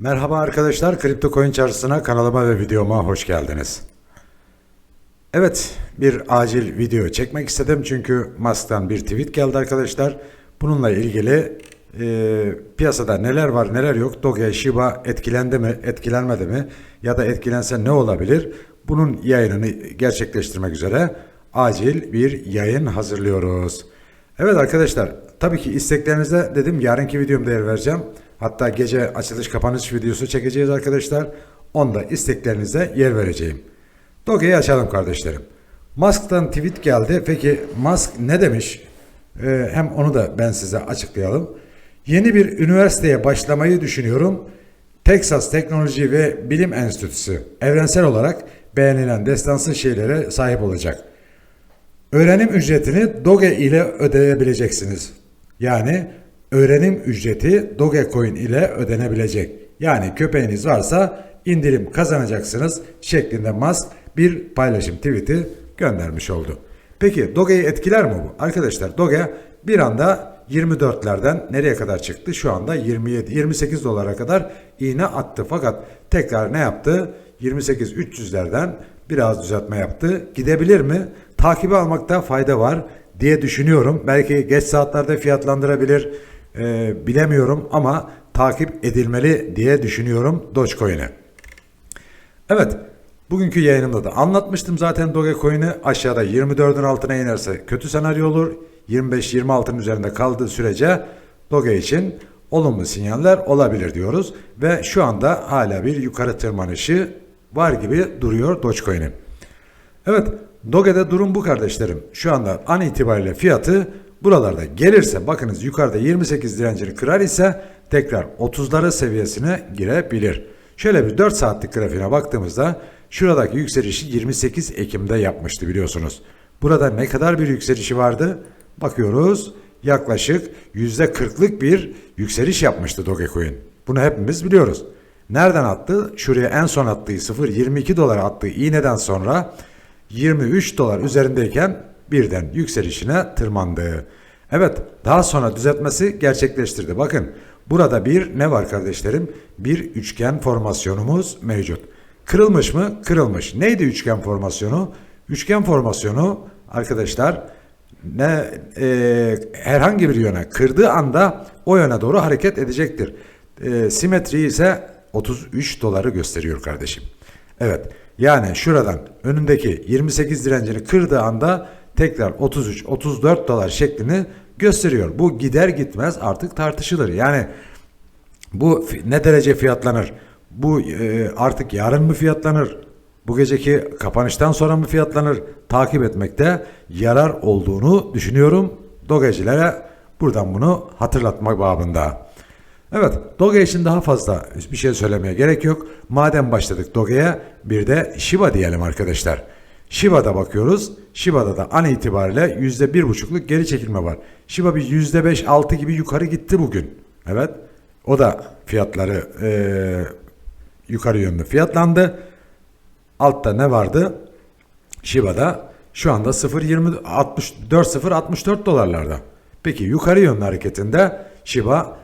Merhaba arkadaşlar, Kripto Coin Çarşısı'na kanalıma ve videoma hoş geldiniz. Evet, bir acil video çekmek istedim çünkü Musk'tan bir tweet geldi arkadaşlar. Bununla ilgili e, piyasada neler var neler yok, Doge, Shiba etkilendi mi, etkilenmedi mi ya da etkilense ne olabilir? Bunun yayınını gerçekleştirmek üzere acil bir yayın hazırlıyoruz. Evet arkadaşlar, tabii ki isteklerinize dedim yarınki videomda yer vereceğim. Hatta gece açılış kapanış videosu çekeceğiz arkadaşlar. Onda isteklerinize yer vereceğim. Doge'yi açalım kardeşlerim. Musk'tan tweet geldi. Peki Musk ne demiş? Ee, hem onu da ben size açıklayalım. Yeni bir üniversiteye başlamayı düşünüyorum. Texas Teknoloji ve Bilim Enstitüsü evrensel olarak beğenilen destansı şeylere sahip olacak. Öğrenim ücretini Doge ile ödeyebileceksiniz. Yani öğrenim ücreti Dogecoin ile ödenebilecek. Yani köpeğiniz varsa indirim kazanacaksınız şeklinde Musk bir paylaşım tweet'i göndermiş oldu. Peki Doge'yi etkiler mi bu? Arkadaşlar Doge bir anda 24'lerden nereye kadar çıktı? Şu anda 27 28 dolara kadar iğne attı. Fakat tekrar ne yaptı? 28 300'lerden biraz düzeltme yaptı. Gidebilir mi? Takibi almakta fayda var diye düşünüyorum. Belki geç saatlerde fiyatlandırabilir. Ee, bilemiyorum ama takip edilmeli diye düşünüyorum Dogecoin'i. Evet. Bugünkü yayınımda da anlatmıştım zaten Dogecoin'i aşağıda 24'ün altına inerse kötü senaryo olur. 25-26'ın üzerinde kaldığı sürece Doge için olumlu sinyaller olabilir diyoruz. Ve şu anda hala bir yukarı tırmanışı var gibi duruyor Dogecoin'in. Evet Doge'de durum bu kardeşlerim. Şu anda an itibariyle fiyatı buralarda gelirse bakınız yukarıda 28 direncini kırar ise tekrar 30'ları seviyesine girebilir. Şöyle bir 4 saatlik grafiğine baktığımızda şuradaki yükselişi 28 Ekim'de yapmıştı biliyorsunuz. Burada ne kadar bir yükselişi vardı? Bakıyoruz yaklaşık %40'lık bir yükseliş yapmıştı Dogecoin. Bunu hepimiz biliyoruz. Nereden attı? Şuraya en son attığı 0.22 dolara attığı iğneden sonra 23 dolar üzerindeyken birden yükselişine tırmandı. Evet daha sonra düzeltmesi gerçekleştirdi. Bakın burada bir ne var kardeşlerim? Bir üçgen formasyonumuz mevcut. Kırılmış mı? Kırılmış. Neydi üçgen formasyonu? Üçgen formasyonu arkadaşlar ne e, herhangi bir yöne kırdığı anda o yöne doğru hareket edecektir. E, simetri ise 33 doları gösteriyor kardeşim. Evet. Yani şuradan önündeki 28 direncini kırdığı anda tekrar 33 34 dolar şeklini gösteriyor. Bu gider gitmez artık tartışılır. Yani bu ne derece fiyatlanır? Bu e, artık yarın mı fiyatlanır? Bu geceki kapanıştan sonra mı fiyatlanır? Takip etmekte yarar olduğunu düşünüyorum. Dogecilere buradan bunu hatırlatmak babında. Evet, Doge için daha fazla bir şey söylemeye gerek yok. Madem başladık Doge'ye bir de Shiba diyelim arkadaşlar. Shiba'da bakıyoruz. Shiba'da da an itibariyle %1,5'luk geri çekilme var. Shiba bir %5-6 gibi yukarı gitti bugün. Evet. O da fiyatları e, yukarı yönlü fiyatlandı. Altta ne vardı? Shiba'da şu anda 0.20 64 64 dolarlarda. Peki yukarı yönlü hareketinde Shiba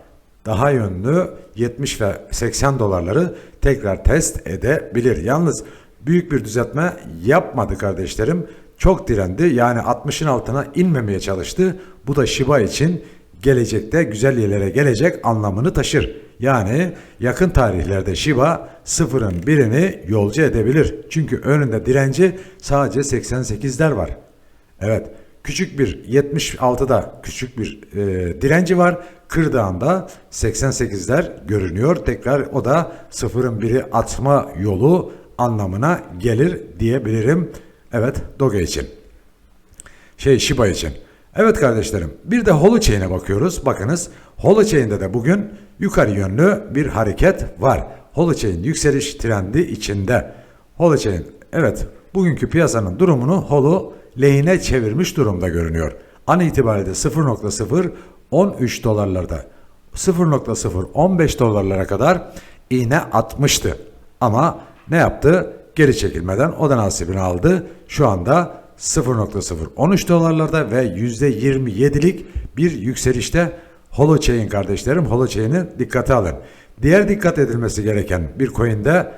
daha yönlü 70 ve 80 dolarları tekrar test edebilir. Yalnız büyük bir düzeltme yapmadı kardeşlerim. Çok direndi. Yani 60'ın altına inmemeye çalıştı. Bu da Shiba için gelecekte güzel yerlere gelecek anlamını taşır. Yani yakın tarihlerde Shiba sıfırın birini yolcu edebilir. Çünkü önünde direnci sadece 88'ler var. Evet küçük bir 76'da küçük bir e, direnci var. Kırdağında 88'ler görünüyor. Tekrar o da sıfırın biri atma yolu anlamına gelir diyebilirim. Evet Doge için. Şey Shiba için. Evet kardeşlerim bir de Holochain'e bakıyoruz. Bakınız Holochain'de de bugün yukarı yönlü bir hareket var. Holochain yükseliş trendi içinde. Holochain evet bugünkü piyasanın durumunu Holo lehine çevirmiş durumda görünüyor. An itibariyle 0.0 13 dolarlarda 0.015 dolarlara kadar iğne atmıştı. Ama ne yaptı? Geri çekilmeden o da nasibini aldı. Şu anda 0.013 dolarlarda ve %27'lik bir yükselişte Holochain kardeşlerim Holochain'i dikkate alın. Diğer dikkat edilmesi gereken bir coin'de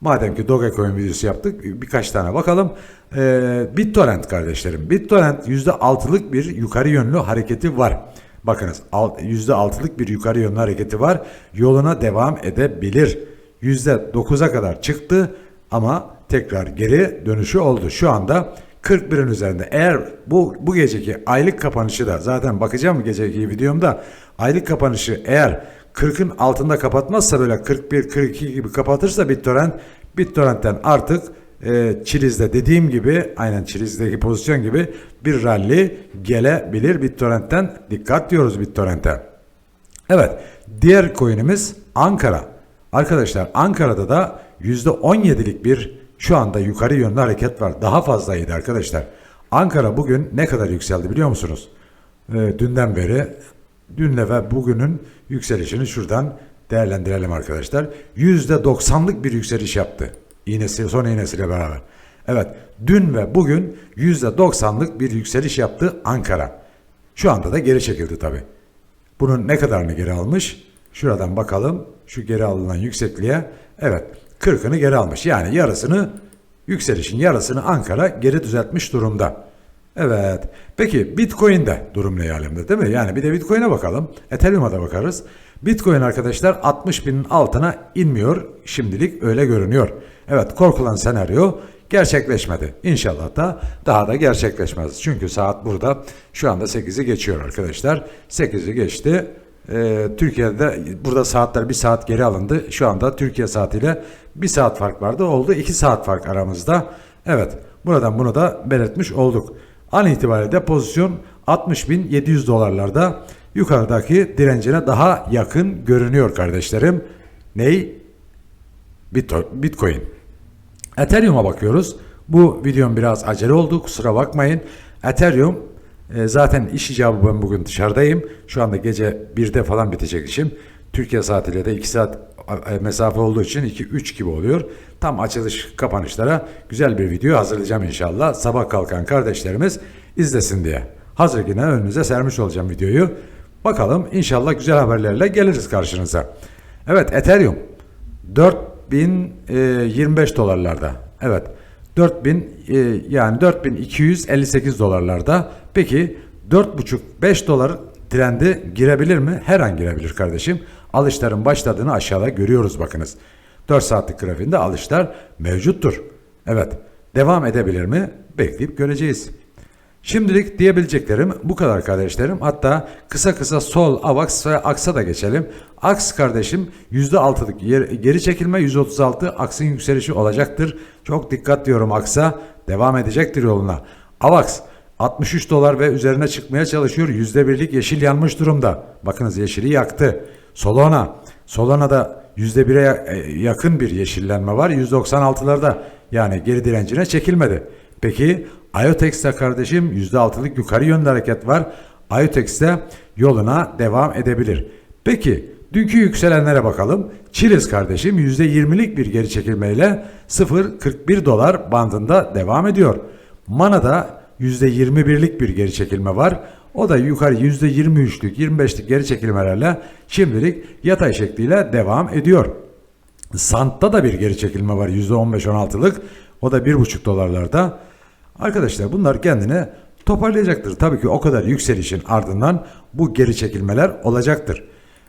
madem ki Dogecoin videosu yaptık birkaç tane bakalım. Ee, BitTorrent kardeşlerim. BitTorrent %6'lık bir yukarı yönlü hareketi var. Bakınız alt- %6'lık bir yukarı yönlü hareketi var. Yoluna devam edebilir. %9'a kadar çıktı ama tekrar geri dönüşü oldu. Şu anda 41'in üzerinde. Eğer bu bu geceki aylık kapanışı da zaten bakacağım geceki videomda aylık kapanışı eğer 40'ın altında kapatmazsa böyle 41 42 gibi kapatırsa BitTorrent BitTorrent'ten artık e, Çiliz'de dediğim gibi aynen Çiliz'deki pozisyon gibi bir rally gelebilir BitTorrent'ten dikkat diyoruz BitTorrent'e. Evet diğer coin'imiz Ankara. Arkadaşlar Ankara'da da %17'lik bir şu anda yukarı yönlü hareket var. Daha fazlaydı arkadaşlar. Ankara bugün ne kadar yükseldi biliyor musunuz? Ee, dünden beri dünle ve bugünün yükselişini şuradan değerlendirelim arkadaşlar. %90'lık bir yükseliş yaptı. İğnesi, son iğnesiyle beraber. Evet dün ve bugün %90'lık bir yükseliş yaptı Ankara. Şu anda da geri çekildi tabi. Bunun ne kadarını geri almış? Şuradan bakalım. Şu geri alınan yüksekliğe. Evet 40'ını geri almış. Yani yarısını yükselişin yarısını Ankara geri düzeltmiş durumda. Evet. Peki Bitcoin'de durum ne alemde değil mi? Yani bir de Bitcoin'e bakalım. Ethereum'a da bakarız. Bitcoin arkadaşlar 60 binin altına inmiyor. Şimdilik öyle görünüyor. Evet korkulan senaryo gerçekleşmedi. İnşallah da daha da gerçekleşmez. Çünkü saat burada şu anda 8'i geçiyor arkadaşlar. 8'i geçti. Ee, Türkiye'de burada saatler bir saat geri alındı. Şu anda Türkiye saatiyle bir saat fark vardı. Oldu 2 saat fark aramızda. Evet buradan bunu da belirtmiş olduk. An itibariyle pozisyon 60.700 dolarlarda yukarıdaki direncine daha yakın görünüyor kardeşlerim. Ney? Bitcoin. Ethereum'a bakıyoruz. Bu videom biraz acele oldu kusura bakmayın. Ethereum e, zaten iş icabı ben bugün dışarıdayım. Şu anda gece 1'de falan bitecek işim. Türkiye saatiyle de 2 saat e, mesafe olduğu için 2-3 gibi oluyor. Tam açılış kapanışlara güzel bir video hazırlayacağım inşallah. Sabah kalkan kardeşlerimiz izlesin diye. Hazır yine önünüze sermiş olacağım videoyu. Bakalım inşallah güzel haberlerle geliriz karşınıza. Evet Ethereum 4025 dolarlarda. Evet. 4000 e, yani 4258 dolarlarda. Peki 4,5-5 dolar trendi girebilir mi? Her an girebilir kardeşim. Alışların başladığını aşağıda görüyoruz bakınız. 4 saatlik grafiğinde alışlar mevcuttur. Evet. Devam edebilir mi? Bekleyip göreceğiz. Şimdilik diyebileceklerim bu kadar kardeşlerim. Hatta kısa kısa sol, AVAX ve AKS'a da geçelim. AKS kardeşim %6'lık yer- geri çekilme 136 AKS'ın yükselişi olacaktır. Çok dikkat diyorum AKS'a. Devam edecektir yoluna. AVAX 63 dolar ve üzerine çıkmaya çalışıyor. %1'lik yeşil yanmış durumda. Bakınız yeşili yaktı. Solana. Solana'da %1'e ya- e, yakın bir yeşillenme var. 196'larda yani geri direncine çekilmedi. Peki IOTEX'te kardeşim %6'lık yukarı yönlü hareket var. IOTEX'te yoluna devam edebilir. Peki dünkü yükselenlere bakalım. Chiliz kardeşim %20'lik bir geri çekilmeyle 0.41 dolar bandında devam ediyor. Mana'da %21'lik bir geri çekilme var. O da yukarı %23'lük 25'lik geri çekilmelerle şimdilik yatay şekliyle devam ediyor. Sant'ta da bir geri çekilme var %15-16'lık. O da 1,5 dolarlarda. Arkadaşlar bunlar kendini toparlayacaktır. Tabii ki o kadar yükselişin ardından bu geri çekilmeler olacaktır.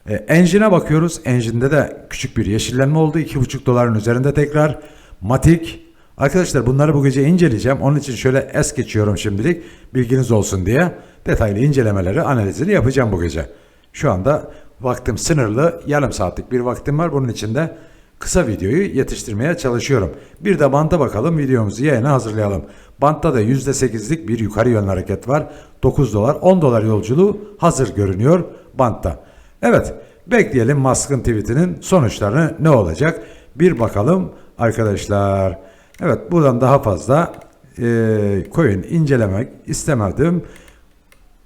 E, Engine'e bakıyoruz. Engine'de de küçük bir yeşillenme oldu. 2,5 doların üzerinde tekrar. Matic. Arkadaşlar bunları bu gece inceleyeceğim. Onun için şöyle es geçiyorum şimdilik. Bilginiz olsun diye. Detaylı incelemeleri, analizini yapacağım bu gece. Şu anda vaktim sınırlı. Yarım saatlik bir vaktim var. Bunun için de kısa videoyu yetiştirmeye çalışıyorum. Bir de banta bakalım videomuzu yayına hazırlayalım. Bantta da %8'lik bir yukarı yönlü hareket var. 9 dolar 10 dolar yolculuğu hazır görünüyor bantta. Evet bekleyelim Musk'ın tweetinin sonuçlarını ne olacak bir bakalım arkadaşlar. Evet buradan daha fazla e, coin incelemek istemedim.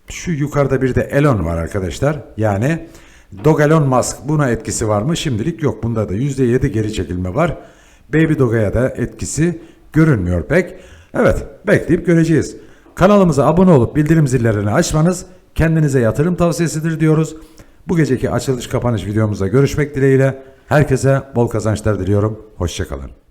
Şu yukarıda bir de Elon var arkadaşlar. Yani Dog Elon Musk buna etkisi var mı? Şimdilik yok. Bunda da %7 geri çekilme var. Baby Dog'a da etkisi görünmüyor pek. Evet bekleyip göreceğiz. Kanalımıza abone olup bildirim zillerini açmanız kendinize yatırım tavsiyesidir diyoruz. Bu geceki açılış kapanış videomuzda görüşmek dileğiyle. Herkese bol kazançlar diliyorum. Hoşçakalın.